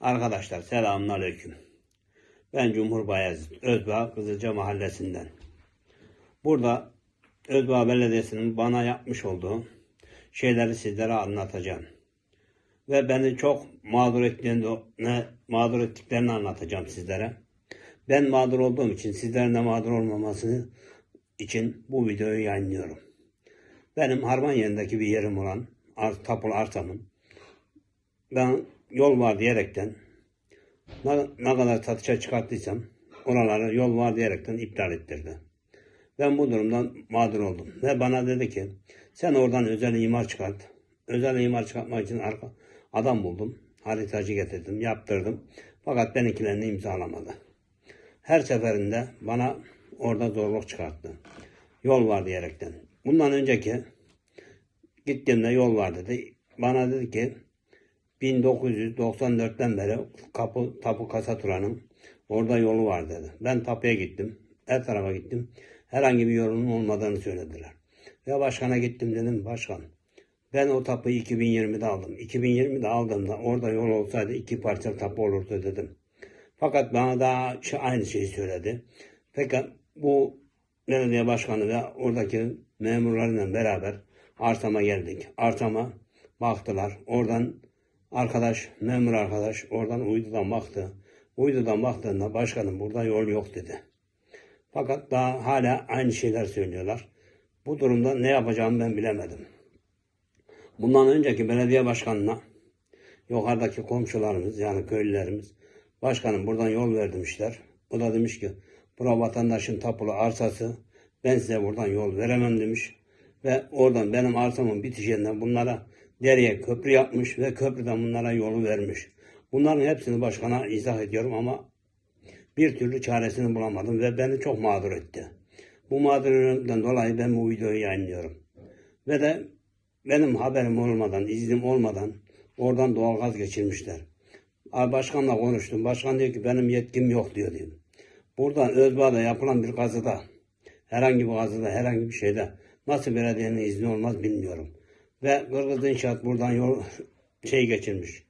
Arkadaşlar selamünaleyküm. Ben Cumhur Bayezid, Özbağ Kızılca Mahallesi'nden. Burada Özbağ Belediyesi'nin bana yapmış olduğu şeyleri sizlere anlatacağım. Ve beni çok mağdur ettiklerini, mağdur ettiklerini anlatacağım sizlere. Ben mağdur olduğum için sizlerin de mağdur olmaması için bu videoyu yayınlıyorum. Benim harman yerindeki bir yerim olan ar, tapulu arsamın ben yol var diyerekten ne, ne kadar satışa çıkarttıysam oraları yol var diyerekten iptal ettirdi. Ben bu durumdan mağdur oldum. Ve bana dedi ki sen oradan özel imar çıkart. Özel imar çıkartmak için arka, adam buldum. Haritacı getirdim, yaptırdım. Fakat benimkilerini imzalamadı. Her seferinde bana orada zorluk çıkarttı. Yol var diyerekten. Bundan önceki gittiğimde yol var dedi. Bana dedi ki 1994'ten beri kapı, Tapu Kasatura'nın orada yolu var dedi. Ben tapuya gittim. Her tarafa gittim. Herhangi bir yolunun olmadığını söylediler. Ve başkana gittim dedim başkan. Ben o tapuyu 2020'de aldım. 2020'de aldığımda orada yol olsaydı iki parça tapu olurdu dedim. Fakat bana daha aynı şeyi söyledi. Fakat bu belediye başkanı ve oradaki memurlarla beraber arsama geldik. Arsama baktılar. Oradan arkadaş, memur arkadaş oradan uydudan baktı. Uydudan baktığında başkanım burada yol yok dedi. Fakat daha hala aynı şeyler söylüyorlar. Bu durumda ne yapacağımı ben bilemedim. Bundan önceki belediye başkanına yukarıdaki komşularımız yani köylülerimiz başkanım buradan yol ver demişler. O da demiş ki bura vatandaşın tapulu arsası ben size buradan yol veremem demiş. Ve oradan benim arsamın bitişinden bunlara dereye köprü yapmış ve köprüden bunlara yolu vermiş. Bunların hepsini başkana izah ediyorum ama bir türlü çaresini bulamadım ve beni çok mağdur etti. Bu mağduriyetinden dolayı ben bu videoyu yayınlıyorum. Ve de benim haberim olmadan, iznim olmadan oradan doğalgaz geçirmişler. Başkanla konuştum. Başkan diyor ki benim yetkim yok diyor diyor. Buradan Özbağ'da yapılan bir kazıda, herhangi bir kazıda, herhangi bir şeyde nasıl belediyenin izni olmaz bilmiyorum. Ve Kırgız İnşaat buradan yol şey geçirmiş.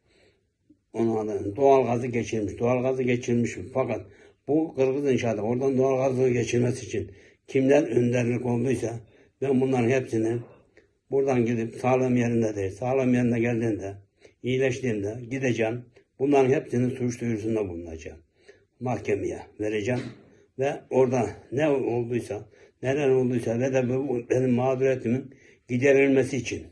Onun adı doğal gazı geçirmiş. Doğal gazı geçirmiş. Fakat bu Kırgız İnşaatı oradan doğal gazı geçirmesi için kimden önderlik olduysa ben bunların hepsini buradan gidip sağlığım yerinde değil. Sağlığım yerine geldiğinde iyileştiğimde gideceğim. Bunların hepsini suç duyurusunda bulunacağım. Mahkemeye vereceğim. Ve orada ne olduysa, neler olduysa ve de benim mağduriyetimin giderilmesi için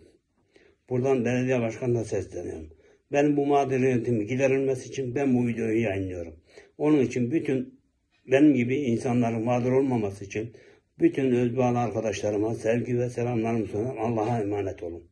buradan belediye başkanına sesleniyorum. Benim bu mağduriyetimin giderilmesi için ben bu videoyu yayınlıyorum. Onun için bütün benim gibi insanların mağdur olmaması için bütün Özbağlı arkadaşlarıma sevgi ve selamlarımı sunar. Allah'a emanet olun.